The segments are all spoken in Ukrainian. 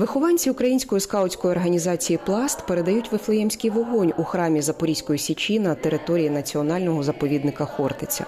Вихованці української скаутської організації Пласт передають вифлеємський вогонь у храмі Запорізької січі на території національного заповідника Хортиця.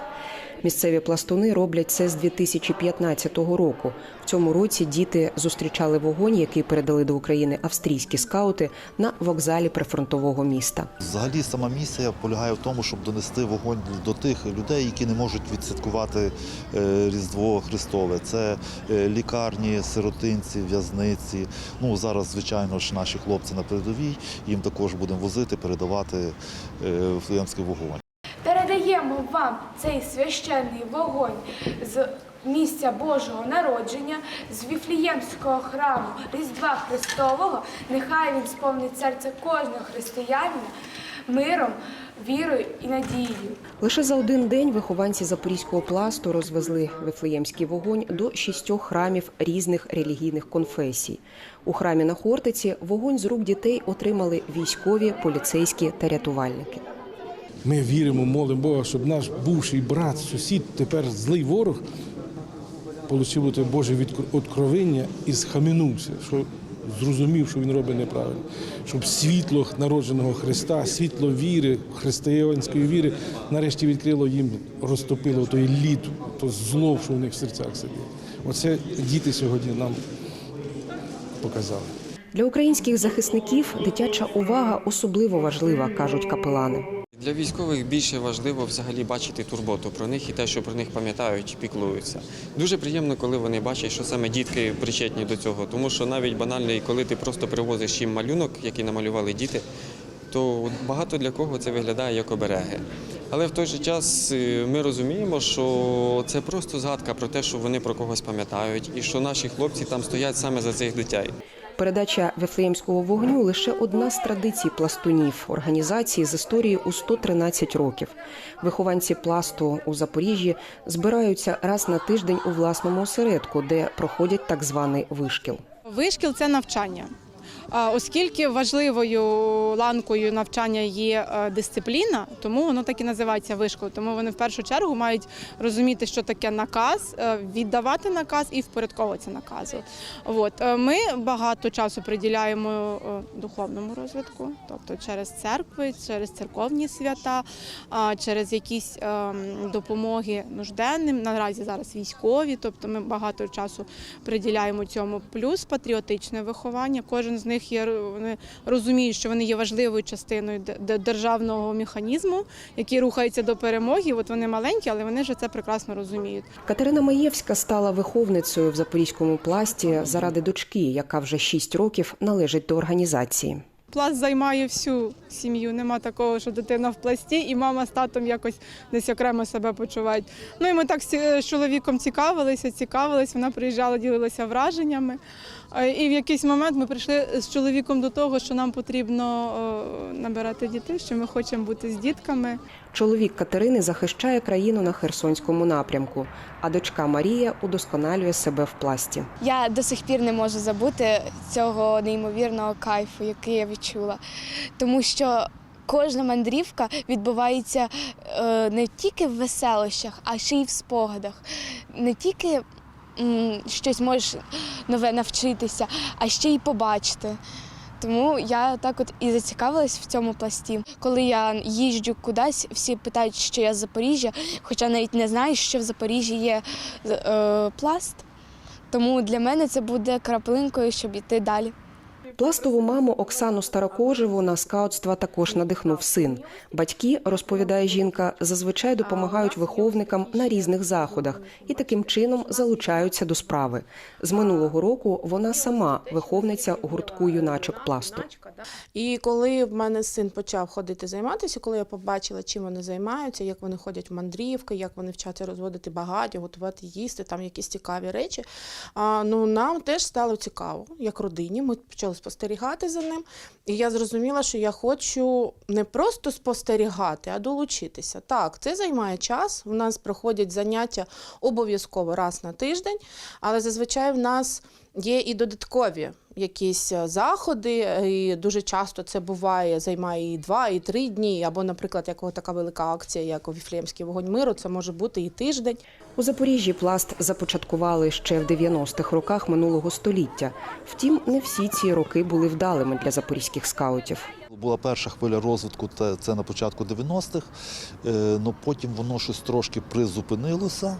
Місцеві пластуни роблять це з 2015 року. В цьому році діти зустрічали вогонь, який передали до України австрійські скаути на вокзалі прифронтового міста. Взагалі сама місія полягає в тому, щоб донести вогонь до тих людей, які не можуть відсвяткувати е, Різдво Христове. Це е, лікарні, сиротинці, в'язниці. Ну зараз, звичайно ж, наші хлопці на передовій. Їм також будемо возити, передавати е, вогонь. Вам цей священний вогонь з місця Божого народження, з Віфліємського храму Різдва Христового. Нехай він сповнить серце кожного християнина миром, вірою і надією. Лише за один день вихованці запорізького пласту розвезли вифлеємський вогонь до шістьох храмів різних релігійних конфесій. У храмі на Хортиці вогонь з рук дітей отримали військові, поліцейські та рятувальники. Ми віримо, молимо Бога, щоб наш бувший брат, сусід, тепер злий ворог, отримав Боже відкр- откровення і схаменувся, що зрозумів, що він робить неправильно. Щоб світло народженого Христа, світло віри, християнської віри, нарешті відкрило їм, розтопило той лід, то зло, що в них в серцях сидить. Оце діти сьогодні нам показали. Для українських захисників дитяча увага особливо важлива, кажуть капелани. Для військових більше важливо взагалі бачити турботу про них і те, що про них пам'ятають і піклуються. Дуже приємно, коли вони бачать, що саме дітки причетні до цього, тому що навіть банально, коли ти просто привозиш їм малюнок, який намалювали діти, то багато для кого це виглядає як обереги. Але в той же час е, ми розуміємо, що це просто згадка про те, що вони про когось пам'ятають, і що наші хлопці там стоять саме за цих дітей. Передача Вифлеємського вогню лише одна з традицій пластунів організації з історії у 113 років. Вихованці пласту у Запоріжжі збираються раз на тиждень у власному осередку, де проходять так званий вишкіл. Вишкіл це навчання. Оскільки важливою ланкою навчання є е, дисципліна, тому воно так і називається вишкіл. Тому вони в першу чергу мають розуміти, що таке наказ, е, віддавати наказ і впорядковуватися наказу. От е, ми багато часу приділяємо духовному розвитку, тобто через церкви, через церковні свята, через якісь допомоги нужденним. Наразі зараз військові, тобто ми багато часу приділяємо цьому. Плюс патріотичне виховання. Кожен з них є вони розуміють, що вони є важливою частиною державного механізму, який рухається до перемоги. От вони маленькі, але вони вже це прекрасно розуміють. Катерина Маєвська стала виховницею в запорізькому пласті заради дочки, яка вже 6 років належить до організації. Пласт займає всю сім'ю. Нема такого, що дитина в пласті, і мама з татом якось десь окремо себе почувають. Ну і ми так з з чоловіком цікавилися, цікавились. Вона приїжджала, ділилася враженнями. І в якийсь момент ми прийшли з чоловіком до того, що нам потрібно е, набирати дітей, що ми хочемо бути з дітками. Чоловік Катерини захищає країну на Херсонському напрямку, а дочка Марія удосконалює себе в пласті. Я до сих пір не можу забути цього неймовірного кайфу, який я відчула. Тому що кожна мандрівка відбувається е, не тільки в веселощах, а ще й в спогадах. Не тільки щось можеш нове навчитися, а ще й побачити. Тому я так от і зацікавилась в цьому пласті. Коли я їжджу кудись, всі питають, що я з Запоріжжя, хоча навіть не знаю, що в Запоріжжі є е, пласт. Тому для мене це буде краплинкою, щоб йти далі. Пластову маму Оксану Старокожеву на скаутства також надихнув син. Батьки, розповідає жінка, зазвичай допомагають виховникам на різних заходах і таким чином залучаються до справи. З минулого року вона сама виховниця гуртку юначок пласту. І коли в мене син почав ходити займатися, коли я побачила, чим вони займаються, як вони ходять в мандрівки, як вони вчаться розводити багаття, готувати їсти, там якісь цікаві речі. А, ну, нам теж стало цікаво, як родині. Ми почали спостерігати за ним. І я зрозуміла, що я хочу не просто спостерігати, а долучитися. Так, це займає час. У нас проходять заняття обов'язково раз на тиждень, але зазвичай в нас Є і додаткові якісь е, заходи, е, і дуже часто це буває, займає і два, і три дні. Або, наприклад, як така велика акція, як у Віфлеємський вогонь миру, це може бути і тиждень. У Запоріжжі пласт започаткували ще в 90-х роках минулого століття. Втім, не всі ці роки були вдалими для запорізьких скаутів. Була перша хвиля розвитку, це, на початку 90-х, е, ну, потім воно щось трошки призупинилося.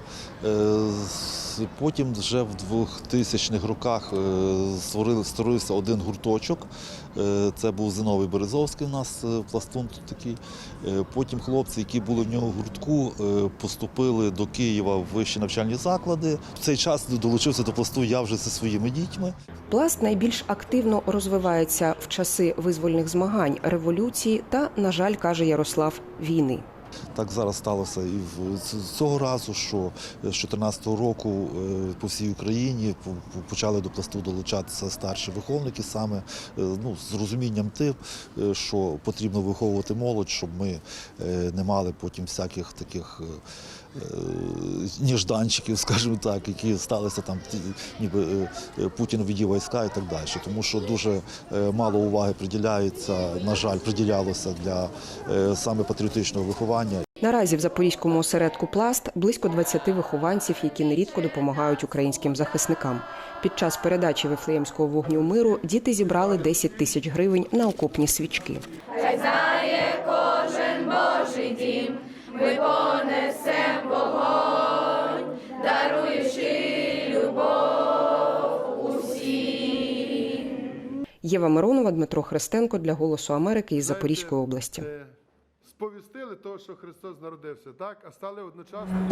Е, потім вже в 2000-х роках е, створився один гурточок. Е, це був Зиновий Березовський у нас пластун тут такий. Потім хлопці, які були в нього в гуртку, поступили до Києва в вищі навчальні заклади. В цей час долучився до пласту я вже зі своїми дітьми. Пласт найбільш активно розвивається в часи визвольних змагань, революції та, на жаль, каже Ярослав, війни. Так зараз сталося і цього разу, що з 2014 року е, по всій Україні по- по- почали до пласту долучатися старші виховники, саме е, ну, з розумінням тим, е, що потрібно виховувати молодь, щоб ми не мали потім всяких таких. Ніжданчиків, скажімо так, які сталися там, ніби Путін відів війська і так далі. Тому що дуже мало уваги приділяється, на жаль, приділялося для саме патріотичного виховання. Наразі в запорізькому осередку пласт близько 20 вихованців, які нерідко допомагають українським захисникам. Під час передачі Вифлеємського вогню миру діти зібрали 10 тисяч гривень на окопні свічки. Єва Миронова, Дмитро Христенко для Голосу Америки із Запорізької області. Сповістили того, що Христос народився, так, а стали одночасно.